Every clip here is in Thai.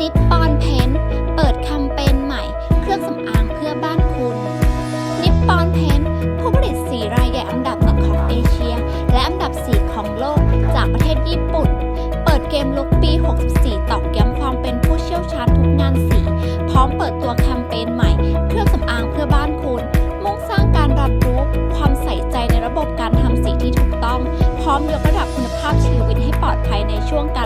นิปปอนเพนเปิดแคมเปญใหม่ เครื่องสำอางเพื่อบ้านคุณ นิปปอนเพนผู้ผลิตสีรายใหญ่อันดับหนึ่งของเอเชีย และอันดับ4ของโลกจากประเทศญี่ปุ่น เปิดเกมลุกปี 64 ตอกย้ำความเป็นผู้เชี่ยวชาญทุกงานสี พร้อมเปิดตัวแคมเปญใหม่ เครื่องสำอางเพื่อบ้านคุณมุ่งสร้างการรับรู้ความใส่ใจในระบบการทำสีที่ถูกต้อง พร้อมยกระดับคุณภาพชีวิตให้ปลอดภัยในช่วงการ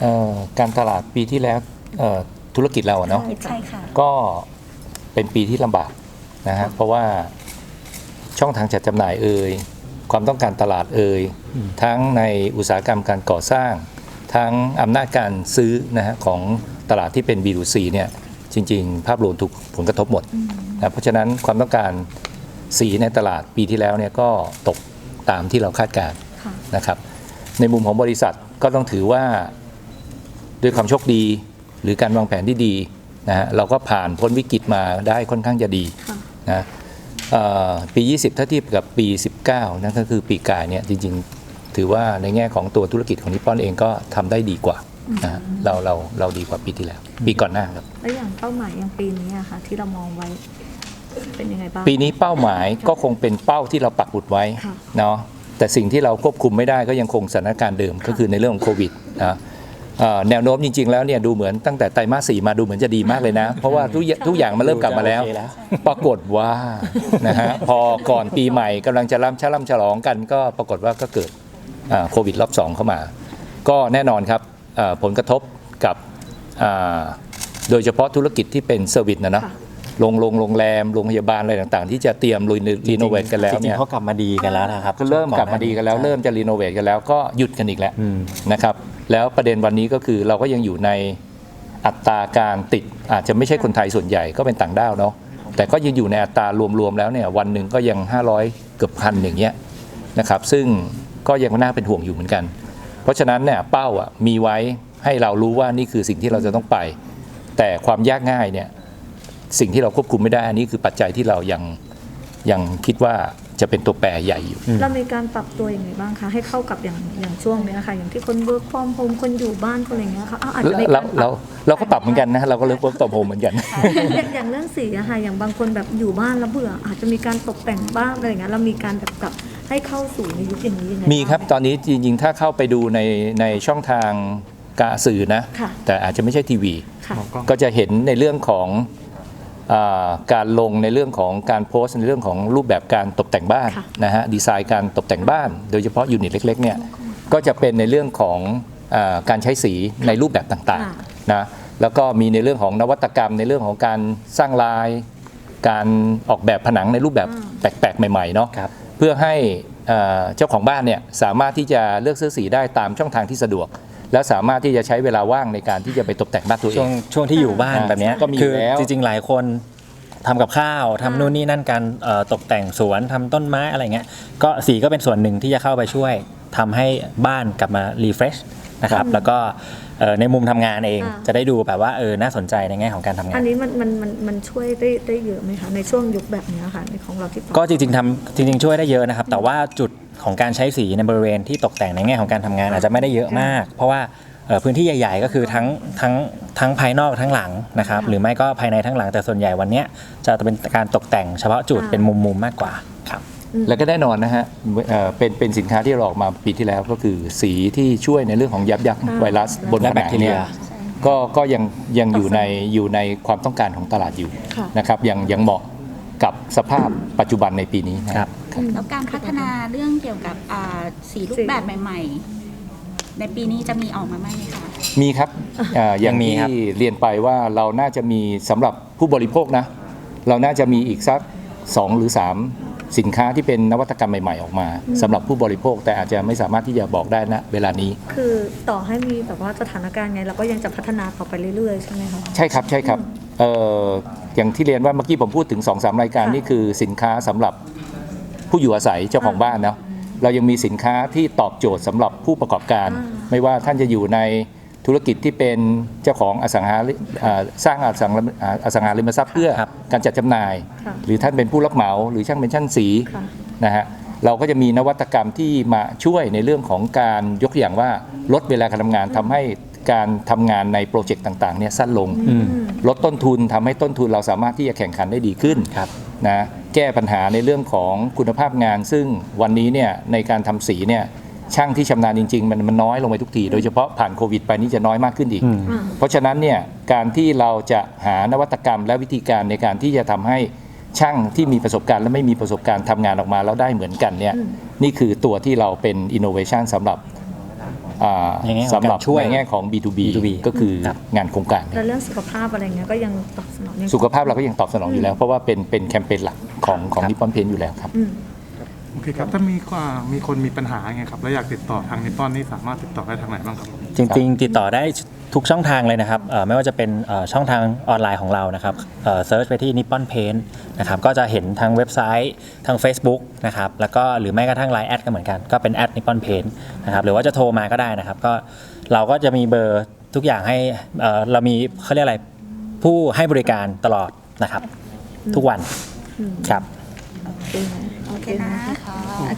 เอ่อการตลาดปีที่แล้วเอ่อธุรกิจเราอะเนาะใช่ค่ะ ก็เป็นปีที่ลำบากนะฮะเพราะว่าช่องทางจัดจำหน่ายเอ่ยความต้องการตลาดเอ่ยทั้งในอุตสาหกรรมการก่อสร้าง ทั้งอำนาจการซื้อนะฮะของตลาดที่เป็น B2C เนี่ยจริง ๆ ภาพรวมถูกผลกระทบหมดนะเพราะฉะนั้นความต้องการสีในตลาดปีที่แล้วเนี่ยก็ตกตามที่เราคาดการณ์ค่ะนะครับ ในมุมของบริษัทก็ต้องถือว่า ด้วยความโชคดี หรือการวางแผนที่ดีนะฮะเราก็ผ่านพ้นวิกฤตมาได้ค่อนข้างจะดีค่ะนะเอ่อปี 20 ถ้าเทียบกับปี 19 นั่นก็คือปีกายเนี่ยจริงๆ ถือว่าในแง่ของตัวธุรกิจของนิปปอนเองก็ทำได้ดีกว่านะฮะเราเราเราดีกว่าปีที่แล้ว ปีก่อนหน้าครับแล้วอย่างเป้าหมายอย่างปีนี้อะค่ะที่เรามองไว้เป็นยังไงบ้างปีนี้เป้าหมายก็คงเป็นเป้าที่เราปักหมุดไว้ค่ะเนาะแต่สิ่งที่เราควบคุมไม่ได้ก็ยังคงสถานการณ์เดิมก็คือในเรื่องของโควิดนะเอ่อ แนวโน้มจริง ๆ แล้วเนี่ยดูเหมือนตั้งแต่ไตรมาสสี่มาดูเหมือนจะดีมากเลยนะ เพราะว่าทุกอย่างทุกอย่างมันเริ่มกลับมาแล้วดูจะโอเคแล้ว ปรากฏว่านะฮะพอก่อนปีใหม่กำลังจะร่ำฉล่ำฉลองกันก็ปรากฏว่าก็เกิดอ่าโควิดรอบสองเข้ามา ก็แน่นอนครับเอ่อผลกระทบกับอ่าโดยเฉพาะธุรกิจที่เป็นเซอร์วิสนะเนาะค่ะ โรงโรงโรงแรมโรงพยาบาลอะไรต่างๆ ที่จะเตรียมรีโนเวทกันแล้วจริเนี่งยๆเขากลับมาดีกันแล้วนะครับก็เริ่มกลับมาดีกันแล้วเริ่มจะรีโนเวทกันแล้วก็หยุดกันอีกแล้วอืม นะครับแล้วประเด็นวันนี้ก็คือเราก็ยังอยู่ในอัตราการติดอาจจะไม่ใช่คนไทยส่วนใหญ่ก็เป็นต่างด้าวเนาะแต่ก็ยังอยู่ในอัตรารวมๆแล้วเนี่ยวันหนึ่งก็ยัง 500 เกือบพันอย่างเงี้ยนะครับซึ่งก็ยังน่าเป็นห่วงอยู่เหมือนกัน เพราะฉะนั้นเนี่ยเป้าอะมีไว้ให้เรารู้ว่านี่คือสิ่งที่เราจะต้องไป แต่ความยากง่ายเนี่ย สิ่งที่เราควบคุมไม่ได้อันนี้คือปัจจัยที่เรายังยังคิดว่าจะเป็นตัวแปรใหญ่อยู่อืมเรามีการปรับตัวยังไงบ้างคะ ให้เข้ากับอย่างอย่างช่วงเนี้ยค่ะ อย่างที่คน work from home คนอยู่บ้านคนอะไรเงี้ยค่ะอ้าวอาจจะมีเราการปเรารับเราก็ปรับเหมือนกันนะเราก็เลิกเวิร์กตอโฮมเหมือนกันอย่างอย่างเรื่องสีอะค่ะอย่างบางคนแบบอยู่บ้านแล้วเบื่อ อาจจะมีการตกแต่งบ้านอะไรอย่างเงี้ยเรามีการแบบปรับให้เข้าสู่ในยุคอย่างนี้ยังไงมีครับางไหตอนนี้จริงๆ ถ้าเข้าไปดูในในช่องทางกาสื่อนะค่ะแต่อาจจะไม่ใช่ทีวีค่ะก็จะเห็นในเรื่องของอา การลงในเรื่องของการโพสต์ในเรื่องของรูปแบบการตกแต่งบ้านค่ะนะฮะดีไซน์การตกแต่งบ้าน โดยเฉพาะยูนิตเล็กๆเนี่ยก็จะเป็นในเรื่องของอาการใช้สีในรูปแบบต่างค่ะๆนะแล้วก็มีในเรื่องของนวัตกรรม ในเรื่องของการสร้างลาย การออกแบบผนังในรูปแบบแปลกๆ ใหม่ๆเนาะครับเพื่อให้เอ่อเจ้าของบ้านเนี่ยสามารถที่จะเลือกซื้อสีได้ตามช่องทางที่สะดวก และสามารถที่จะใช้เวลาว่างในการที่จะไปตกแต่งบ้านตัวเอช่วงง ช่วงที่อยู่บ้านอ่าแบบเนี้ยก็มีคือแล้วจริงๆหลายคนทำกับข้าวทำอ่านู่นู่นนี่นั่นการเอ่อตกแต่งสวนทำต้นไม้อะไรเงี้ยก็สีก็เป็นส่วนหนึ่งที่จะเข้าไปช่วยทำให้บ้านกลับมารีเฟรช นะครับ แล้วก็เอ่อในมุมทำงานเองอ่า จะได้ดูแบบว่าเออน่าสนใจในแง่ของการทำงาอันน นี้มันมันมันมันช่วยได้ได้เยอะไหมคะ ในช่วงยุคแบบเนี้ยค่ะในของเราที่ปรับก็จริงๆทำจริง ๆ ช่วยได้เยอะนะครับ แต่ว่าจุดของการใช้สีในบริเวณที่ตกแต่งในแง่ของการทำงานอาจจะไม่ได้เยอะมาก เพราะว่าเอ่อพื้นที่ใหญ่ ๆ ก็คือทั้งทั้งทั้งภายนอกทั้งหลังนะครับค่ะหรือไม่ก็ภายในทั้งหลังแต่ส่วนใหญ่วันเนี้ยจะเป็นการตกแต่งเฉพาะจุดอ่าเป็นมุมๆมากกว่าครับ แล้วก็แน่นอนนะฮะเอ่อเป็นเป็นสินค้าที่เราออกมาปีที่แล้วก็คือสีที่ช่วยในเรื่องของยับยั้งอ่าไวรัสบนและผนังแบคทีเรียนี่ก็ก็ยังยังอยู่ในอยู่ในความต้องการของตลาดอยู่ค่ะ นะครับยังยังเหมาะกับสภาพปัจจุบันในปีนี้นะครับ แล้วการพัฒนาเรื่องเกี่ยวกับอ่าสีรูปแบบใหม่ ๆ ในปีนี้จะมีออกมาไหมคะมีครับอ่าอย่างยังมีที่ครับเรียนไปว่าเราน่าจะมีสำหรับผู้บริโภคนะ เราน่าจะมีอีกสัก 2 หรือ 3 สินค้าที่เป็นนวัตกรรมใหม่ ๆ ออกมาสำหรับผู้บริโภคแต่อาจจะไม่สามารถที่จะบอกได้นะเวลานี้ คือต่อให้มีแบบว่าสถานการณ์ไงเราก็ยังจะพัฒนาต่อไปเรื่อยๆใช่ไหมคะใช่ครับใช่ครับเอ่ออย่างที่เรียนว่าเมื่อกี้ผมพูดถึง2อสรายการค่ะนี่คือสินค้าสำหรับผู้อยู่อาศัยเจ้าของบ้านเนาะเรายังมีสินค้าที่ตอบโจทย์สำหรับผู้ประกอบการอ่าไม่ว่าท่านจะอยู่ใน ธุรกิจที่เป็นเจ้าของอสังหาริอ่าสร้างอสังหาอ่าอสังหาริมทรัพย์เพื่อครับการจัดจำหน่ายค่ะหรือท่านเป็นผู้รับเหมา หรือช่างเป็นช่างสีค่ะนะฮะเราก็จะมีนวัตกรรมที่มาช่วยในเรื่องของการยกตัวอย่างว่าลดเวลาการทำงานทำให้การทำงานในโปรเจกต์ต่างๆเนี่ยสั้นลงอืมลดต้นทุนทำให้ต้นทุนเราสามารถที่จะแข่งขันได้ดีขึ้นครับนะแก้ปัญหาในเรื่องของคุณภาพงาน ซึ่งวันนี้เนี่ยในการทำสีเนี่ย ช่างที่ชำนาญจริงๆมันมันน้อยลงไปทุกที โดยเฉพาะผ่านโควิดไปนี่จะน้อยมากขึ้นอีกอืมอ่าเพราะฉะนั้นเนี่ยการที่เราจะหานวัตกรรมและวิธีการในการที่จะทำให้ช่างที่มีประสบการณ์และไม่มีประสบการณ์ทำงานออกมาแล้วได้เหมือนกันเนี่ยอืมนี่คือตัวที่เราเป็น innovation สำหรับอ่าในแง่ของสำหรับการช่วยในแง่ของ B2B, B2B ก็คือครับงานโครงการแล้วเรื่องสุขภาพอะไรเงี้ยก็ยังตอบสนองยังสุขภาพเราก็ยังตอบสนองอยู่แล้ว เพราะว่าเป็นเป็นแคมเปญหลักของของนิปปอนเพนอยู่แล้วครับอืม โอเคครับ ถ้ามีความมีคนมีปัญหาไงครับ แล้วอยากติดต่อทางนิปปอนนี่สามารถติดต่อได้ทางไหนบ้างครับผม จริงๆ ติดต่อได้ทุกช่องทางเลยนะครับเอ่อไม่ว่าจะเป็นเอ่อช่องทางออนไลน์ของเรานะครับเซิร์ชไปที่ Nippon Paint นะครับก็จะเห็นทางเว็บไซต์ทาง Facebook นะครับแล้วก็หรือแม้กระทั่ง Line แอดก็เหมือนกัน ก็เป็นแอด Nippon Paint นะครับหรือว่าจะโทรมาก็ได้นะครับก็เราก็จะมีเบอร์ทุกอย่างให้เอ่อเรามีเขาเรียกอะไรผู้ให้บริการตลอดนะครับทุกวันครับ โอเคนะ โอเคนะ